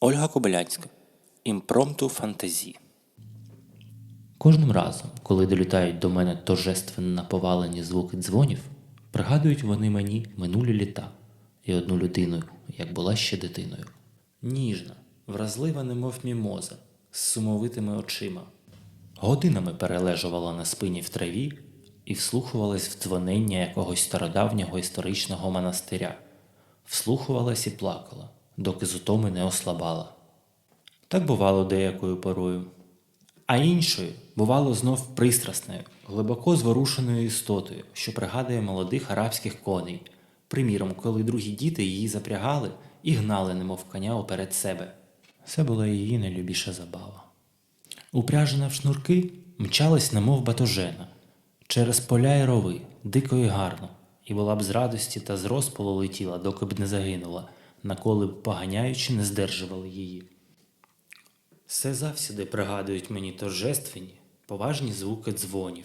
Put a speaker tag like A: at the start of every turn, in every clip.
A: Ольга Кобилянська. Імпромту фантазі. Кожним разом, коли долітають до мене торжественно повалені звуки дзвонів, пригадують вони мені минулі літа і одну людину, як була ще дитиною. Ніжна, вразлива, немов мімоза, з сумовитими очима. Годинами перележувала на спині в траві і вслухувалась в дзвонення якогось стародавнього історичного монастиря, вслухувалась і плакала, доки з утоми не ослабала. Так бувало деякою порою. А іншою бувало знов пристрасною, глибоко зворушеною істотою, що пригадує молодих арабських коней, приміром, коли другі діти її запрягали і гнали, немов коня оперед себе. Це була її найлюбіша забава. Упряжена в шнурки мчалась, немов батожена, через поля й рови, дико і гарно, і була б з радості та з розпалу летіла, доки б не загинула, наколи поганяючи не здержували її. Все завсіди пригадують мені торжественні, поважні звуки дзвонів.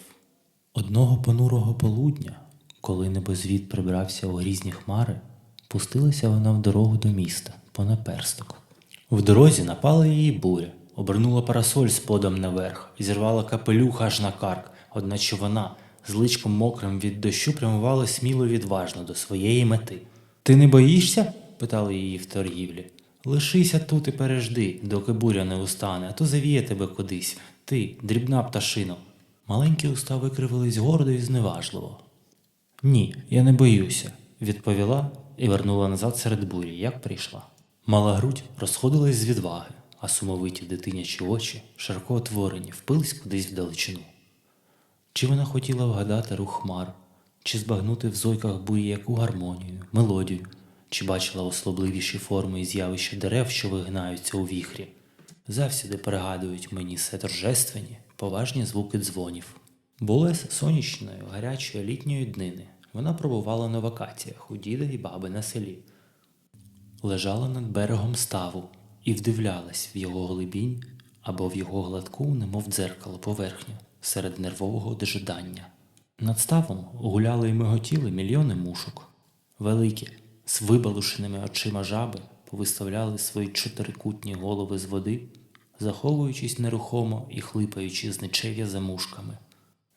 A: Одного понурого полудня, коли небозвід прибрався у грізні хмари, пустилася вона в дорогу до міста, по наперсток. В дорозі напала її буря, обернула парасоль сподом наверх зірвала капелюх аж на карк, одначе вона, з личком мокрим від дощу, прямувала сміло відважно до своєї мети. Ти не боїшся? Питали її в торгівлі. Лишися тут і пережди, доки буря не устане, а то завіє тебе кудись. Ти, дрібна пташино. Маленькі уста викривились гордо і зневажливо. Ні, я не боюся, відповіла і вернула назад серед бурі, як прийшла. Мала грудь розходилась з відваги, а сумовиті дитинячі очі, широко отворені, впились кудись вдалечину. Чи вона хотіла вгадати рух хмар, чи збагнути в зойках бурі яку гармонію, мелодію, чи бачила особливіші форми і з'явища дерев, що вигинаються у віхрі. Завсіди пригадують мені все торжественні, поважні звуки дзвонів. Були з сонячної, гарячої літньої днини. Вона пробувала на вакаціях у діда і баби на селі. Лежала над берегом ставу і вдивлялась в його глибінь або в його гладку, немов дзеркало поверхню, серед нервового дожидання. Над ставом гуляли і миготіли мільйони мушок. Великі, з вибалушеними очима жаби повиставляли свої чотирикутні голови з води, заховуючись нерухомо і хлипаючи з нечев'я за мушками.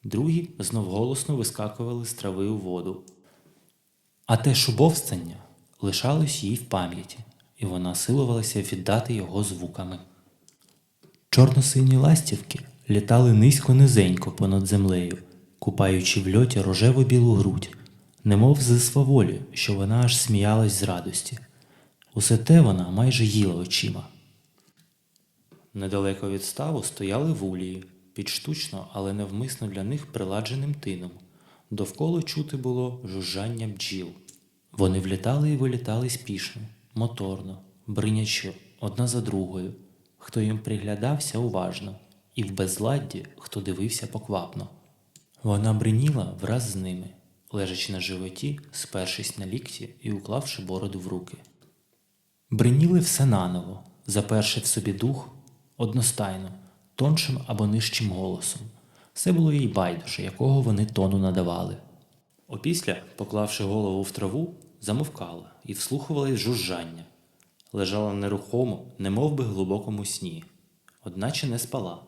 A: Другі знов голосно вискакували з трави у воду. А те шубовстання лишалось їй в пам'яті, і вона силувалася віддати його звуками. Чорно-сині ластівки літали низько низенько понад землею, купаючи в льоті рожево білу грудь, немов зі сваволі, що вона аж сміялась з радості. Усе те вона майже їла очима. Недалеко від ставу стояли вулії, під штучно, але невмисно для них приладженим тином. Довкола чути було жужжання бджіл. Вони влітали і вилітали спішно, моторно, бринячо, одна за другою. Хто їм приглядався уважно, і в безладді, хто дивився поквапно. Вона бриніла враз з ними, лежачи на животі, спершись на лікті і уклавши бороду в руки. Бриніли все наново, заперши в собі дух одностайно, тоншим або нижчим голосом. Все було їй байдуже, якого вони тону надавали. Опісля, поклавши голову в траву, замовкала і вслухувалась жужжання. Лежала нерухомо, немов би глибокому сні, одначе не спала.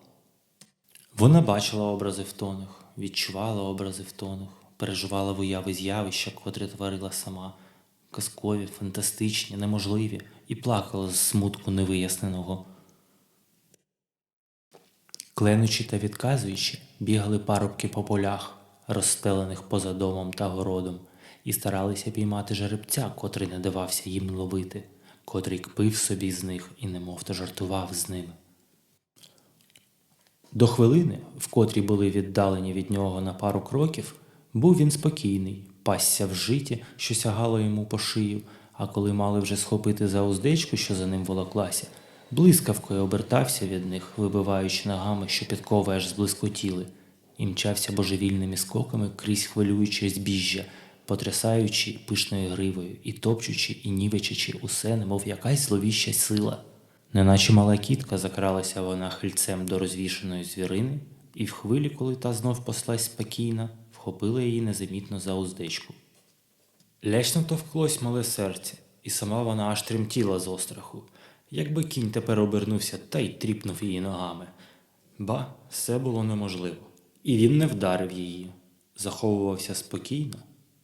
A: Вона бачила образи в тонах, відчувала образи в тонах, переживала в уяви з'явища, котрі творила сама, казкові, фантастичні, неможливі, і плакала з смутку невиясненого. Кленучи та відказуючи, бігали парубки по полях, розстелених поза домом та городом, і старалися піймати жеребця, котрий не давався їм ловити, котрий кпив собі з них і немов то жартував з ними. До хвилини, в котрій були віддалені від нього на пару кроків, був він спокійний, пасся в житі, що сягало йому по шию, а коли мали вже схопити за уздечку, що за ним волоклася, блискавкою обертався від них, вибиваючи ногами, що підкови аж зблискотіли, і мчався божевільними скоками крізь хвилююче збіжжя, потрясаючи пишною гривою і топчучи і нівечачи усе, немов якась зловіща сила. Неначе мала кітка закралася вона хильцем до розвішеної звірини, і в хвилі, коли та знов послась спокійна, вхопила її незамітно за уздечку. Лячно товклось мале серце, і сама вона аж тремтіла з остраху. Якби кінь тепер обернувся та й тріпнув її ногами. Ба, все було неможливо. І він не вдарив її, заховувався спокійно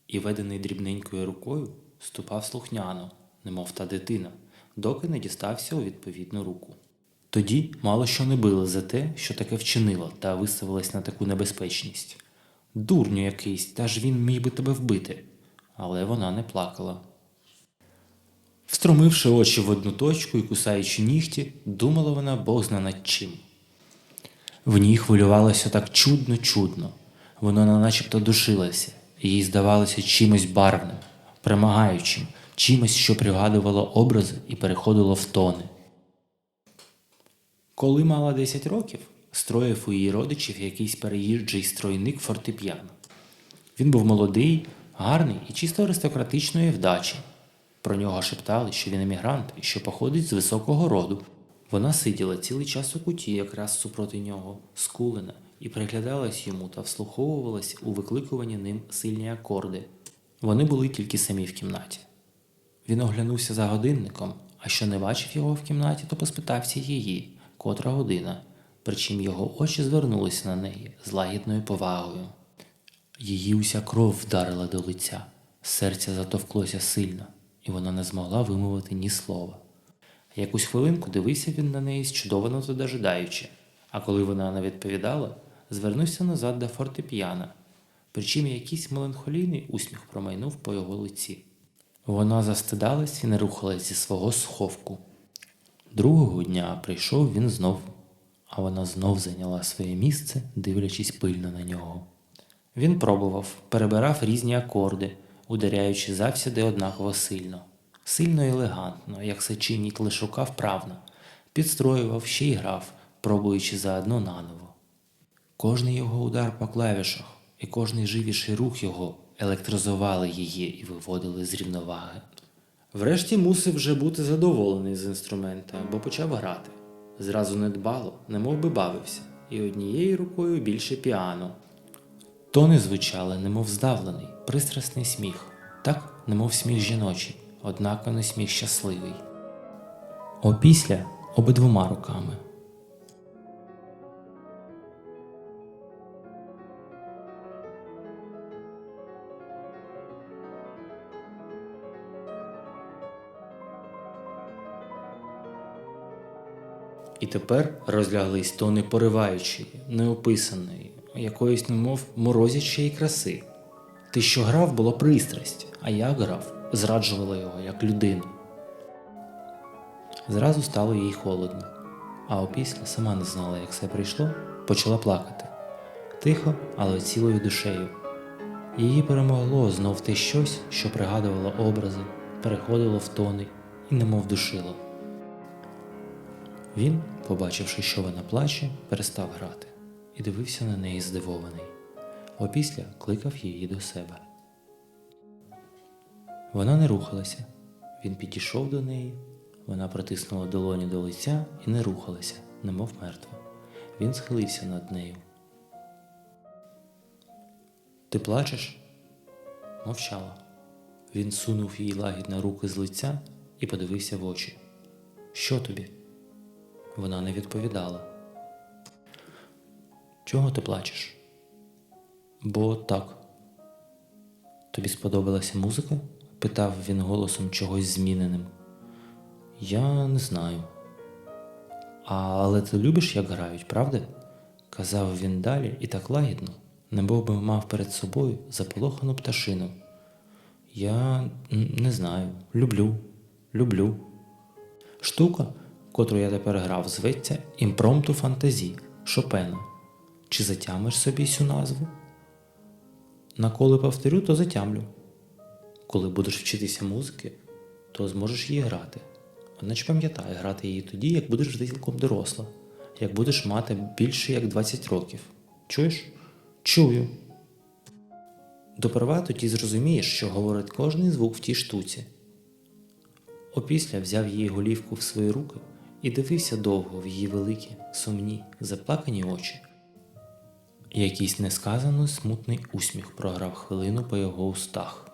A: і, ведений дрібненькою рукою, ступав слухняно, немов та дитина, доки не дістався у відповідну руку. Тоді мало що не били за те, що таке вчинила та виставилась на таку небезпечність. Дурню якийсь, та ж він міг би тебе вбити. Але вона не плакала. Встромивши очі в одну точку і кусаючи нігті, думала вона Бог зна над чим. В ній хвилювалося так чудно чудно. Воно начебто душилося, їй здавалося чимось барвним, примагаючим, чимось, що пригадувало образи і переходило в тони. Коли мала 10 років, строїв у її родичів якийсь переїжджий стройник фортепіано. Він був молодий, гарний і чисто аристократичної вдачі. Про нього шептали, що він емігрант і що походить з високого роду. Вона сиділа цілий час у куті, якраз супроти нього, скулена, і приглядалась йому та вслуховувалась у викликувані ним сильні акорди. Вони були тільки самі в кімнаті. Він оглянувся за годинником, а що не бачив його в кімнаті, то поспитався її, котра година, причим його очі звернулися на неї з лагідною повагою. Її уся кров вдарила до лиця, серце затовклося сильно, і вона не змогла вимовити ні слова. Якусь хвилинку дивився він на неї зчудовано та дожидаючи, а коли вона не відповідала, звернувся назад до фортепіано, причим якийсь меланхолійний усміх промайнув по його лиці. Вона застидалась і не рухалась зі свого сховку. Другого дня прийшов він знов, а вона знов зайняла своє місце, дивлячись пильно на нього. Він пробував, перебирав різні акорди, ударяючи завсіди однаково сильно, сильно і елегантно, як сечинник лишука вправно, підстроював ще й грав, пробуючи заодно наново. Кожний його удар по клавішах і кожний живіший рух його електризували її і виводили з рівноваги. Врешті мусив вже бути задоволений з інструмента, бо почав грати. Зразу недбало, немов би бавився, і однією рукою більше піано. Тони звучали, немов здавлений, пристрасний сміх, так, немов сміх жіночий, однако не сміх щасливий. Опісля обидвома руками. І тепер розляглись тони пориваючої, неописаної, якоїсь, немов морозячої краси. Ти, що грав, була пристрасть, а я грав, зраджувала його як людину. Зразу стало їй холодно, а опісля сама не знала, як все прийшло, почала плакати. Тихо, але цілою душею. Її перемогло знов те щось, що пригадувало образи, переходило в тони і немов душило. Він, побачивши, що вона плаче, перестав грати і дивився на неї здивований. Опісля кликав її до себе. Вона не рухалася. Він підійшов до неї, вона притиснула долоні до лиця і не рухалася, немов мертва. Він схилився над нею. Ти плачеш? Мовчала. Він сунув їй лагідно руки з лиця і подивився в очі. Що тобі? Вона не відповідала. Чого ти плачеш? Бо так. Тобі сподобалася музика? питав він голосом чогось зміненим. Я не знаю. А, але ти любиш, як грають, правда? казав він далі і так лагідно, немов би мав перед собою заполохану пташину. Я не знаю, люблю, люблю. Штука, котру я тепер грав, зветься імпромту фантазі Шопена. Чи затямиш собі цю назву? На коли повторю, то затямлю. Коли будеш вчитися музики, то зможеш її грати. Одначе пам'ятай, грати її тоді, як будеш вже цілком доросла, як будеш мати більше як 20 років. Чуєш? Чую. Доперва тоді зрозумієш, що говорить кожний звук в тій штуці. Опісля взяв її голівку в свої руки і дивився довго в її великі, сумні, заплакані очі. Якийсь несказано смутний усміх програв хвилину по його устах.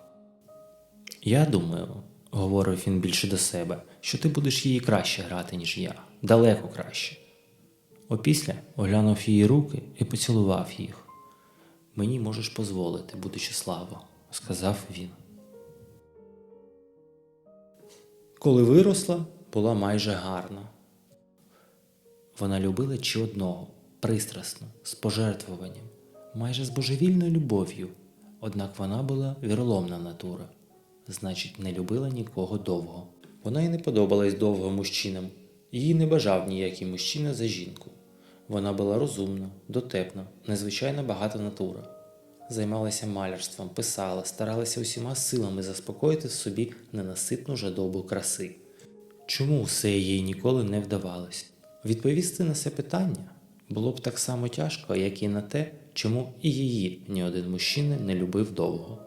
A: Я думаю, говорив він більше до себе, що ти будеш її краще грати, ніж я, далеко краще. Опісля оглянув її руки і поцілував їх. Мені можеш дозволити, Будучиславо, сказав він. Коли виросла, була майже гарна. Вона любила чи одного, пристрасно, з пожертвуванням, майже з божевільною любов'ю, однак вона була віроломна натура, значить, не любила нікого довго. Вона й не подобалась довго мужчинам, її не бажав ніякий мужчина за жінку. Вона була розумна, дотепна, незвичайно багата натура. Займалася малярством, писала, старалася усіма силами заспокоїти в собі ненаситну жадобу краси. Чому все їй ніколи не вдавалось? Відповісти на це питання було б так само тяжко, як і на те, чому і її ні один мужчина не любив довго.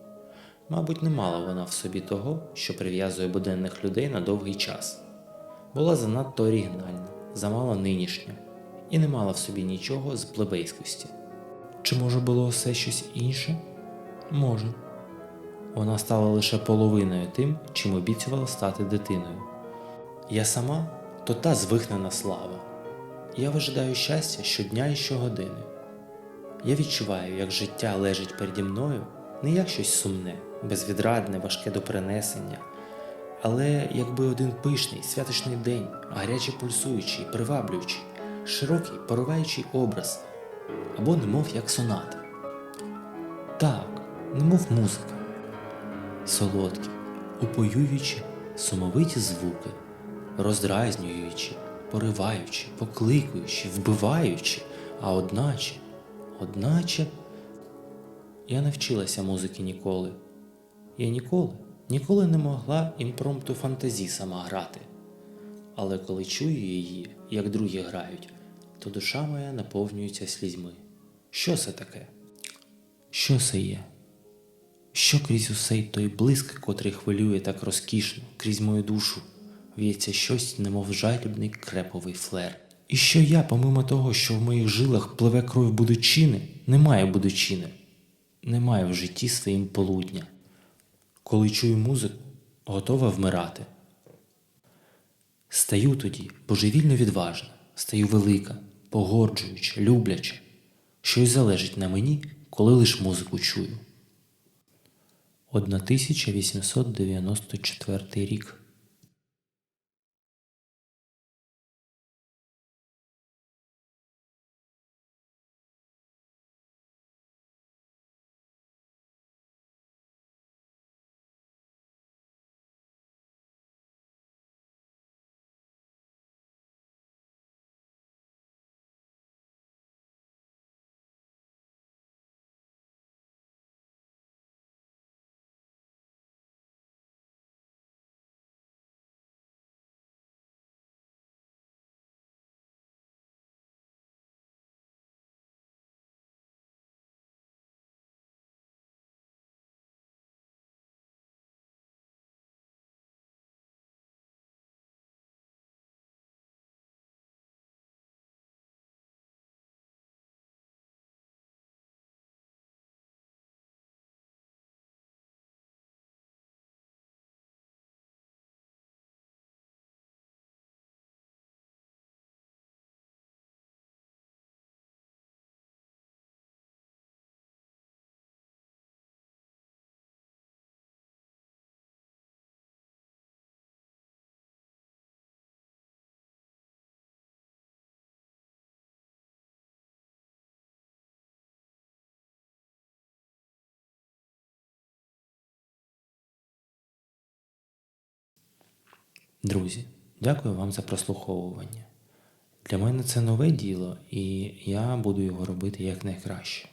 A: Мабуть, не мала вона в собі того, що прив'язує буденних людей на довгий час. Була занадто оригінальна, замало нинішня, і не мала в собі нічого з плебейськості. Чи може було все щось інше? Може. Вона стала лише половиною тим, чим обіцювала стати дитиною. Я сама то та звихнена слава. Я вижидаю щастя щодня і щогодини. Я відчуваю, як життя лежить переді мною не як щось сумне, безвідрадне, важке до перенесення, але якби один пишний, святочний день, гаряче пульсуючий, приваблюючий, широкий, пориваючий образ, або немов як соната. Так, немов музика, солодкі, упоюючі, сумовиті звуки, роздразнюючи, пориваючи, покликуючи, вбиваючи, а одначе, одначе, я не вчилася музики ніколи. Я ніколи, ніколи не могла імпромту фантазі сама грати. Але коли чую її, як другі грають, то душа моя наповнюється слізьми. Що це таке? Що це є? Що крізь усей той блиск, котрий хвилює так розкішно, крізь мою душу, в'ється щось, немов жалібний креповий флер. І що я, помимо того, що в моїх жилах пливе кров будучини, не маю будучини, не маю в житті своїм полудня. Коли чую музику, готова вмирати. Стаю тоді божевільно відважна, стаю велика, погорджуюча, любляча. Щось залежить на мені, коли лиш музику чую. 1894 рік. Друзі, дякую вам за прослуховування. Для мене це нове діло, і я буду його робити якнайкраще.